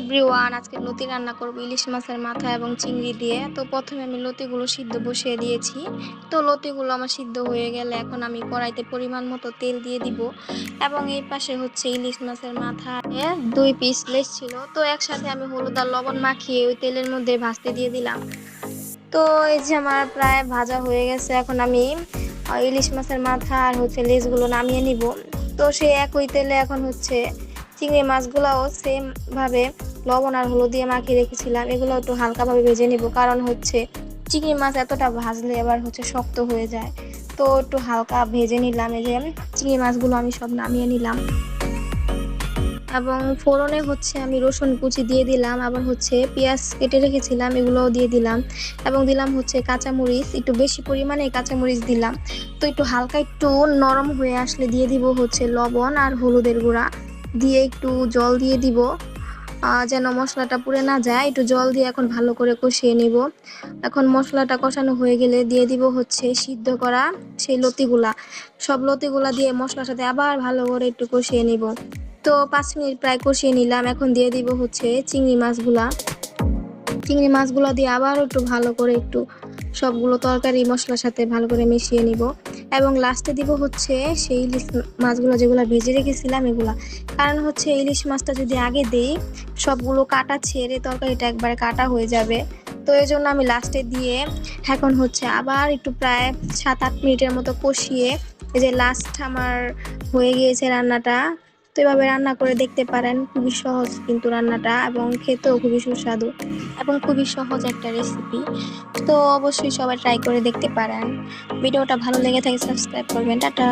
Everyone আজকে লতি রান্না করব ইলিশ মাছের মাথা এবং চিংড়ি দিয়ে। তো প্রথমে আমি লতিগুলো সিদ্ধ বসিয়ে দিয়েছি। তো লতিগুলো আমার সিদ্ধ হয়ে গেলে এখন আমি কড়াইতে পরিমাণ মতো তেল দিয়ে দিব। এবং এই পাশে হচ্ছে ইলিশ মাছের মাথা দুই পিস লেস ছিল। তো একসাথে আমি হলুদ আর লবণ মাখিয়ে ওই তেলের মধ্যে ভাজতে দিয়ে দিলাম। তো এই যে আমার প্রায় ভাজা হয়ে গেছে, এখন আমি ইলিশ মাছের মাথা আর হচ্ছে লেজগুলো নামিয়ে নিব। তো সে একই তেলে এখন হচ্ছে চিংড়ি মাছগুলোও সেমভাবে লবণ আর হলুদ দিয়ে মাখিয়ে রেখেছিলাম। এগুলো একটু হালকাভাবে ভেজে নিব, কারণ হচ্ছে চিংড়ি মাছ এতটা ভাজলে এবার হচ্ছে শক্ত হয়ে যায়। তো একটু হালকা ভেজে নিলাম, এই যে চিংড়ি মাছগুলো আমি সব নামিয়ে নিলাম। এবং ফোড়নে হচ্ছে আমি রসুন কুচি দিয়ে দিলাম, আবার হচ্ছে পেঁয়াজ কেটে রেখেছিলাম, এগুলোও দিয়ে দিলাম। এবং দিলাম হচ্ছে কাঁচামরিচ, একটু বেশি পরিমাণে কাঁচামরিচ দিলাম। তো একটু হালকা একটু নরম হয়ে আসলে দিয়ে দিব হচ্ছে লবণ আর হলুদের গুঁড়া। দিয়ে একটু জল দিয়ে দিব। যেন মশলাটা পুড়ে না যায়, একটু জল দিয়ে এখন ভালো করে কষিয়ে নিব। এখন মশলাটা কষানো হয়ে গেলে দিয়ে দিব হচ্ছে সিদ্ধ করা সেই লতিগুলা। সব লতিগুলা দিয়ে মশলার সাথে আবার ভালো করে একটু কষিয়ে নিব। তো পাঁচ মিনিট প্রায় কষিয়ে নিলাম। এখন দিয়ে দিব হচ্ছে চিংড়ি মাছগুলা। চিংড়ি মাছগুলো দিয়ে আবার একটু ভালো করে একটু সবগুলো তরকারি মশলার সাথে ভালো করে মিশিয়ে নিব। এবং লাস্টে দিব হচ্ছে সেই ইলিশ মাছগুলো যেগুলো ভেজে রেখেছিলাম এগুলা। কারণ হচ্ছে ইলিশ মাছটা যদি আগে দেই, সবগুলো কাটা ছেড়ে তরকারিটা একবারে কাটা হয়ে যাবে। তো এই জন্য আমি লাস্টে দিয়ে এখন হচ্ছে আবার একটু প্রায় সাত আট মিনিটের মতো কষিয়ে, এই যে লাস্ট আমার হয়ে গিয়েছে রান্নাটা তো এভাবে রান্না করে দেখতে পারেন। খুবই সহজ কিন্তু রান্নাটা এবং খেতেও খুবই সুস্বাদু এবং খুবই সহজ একটা রেসিপি তো অবশ্যই সবাই ট্রাই করে দেখতে পারেন। ভিডিওটা ভালো লেগে থাকে সাবস্ক্রাইব করবেন। টাটা।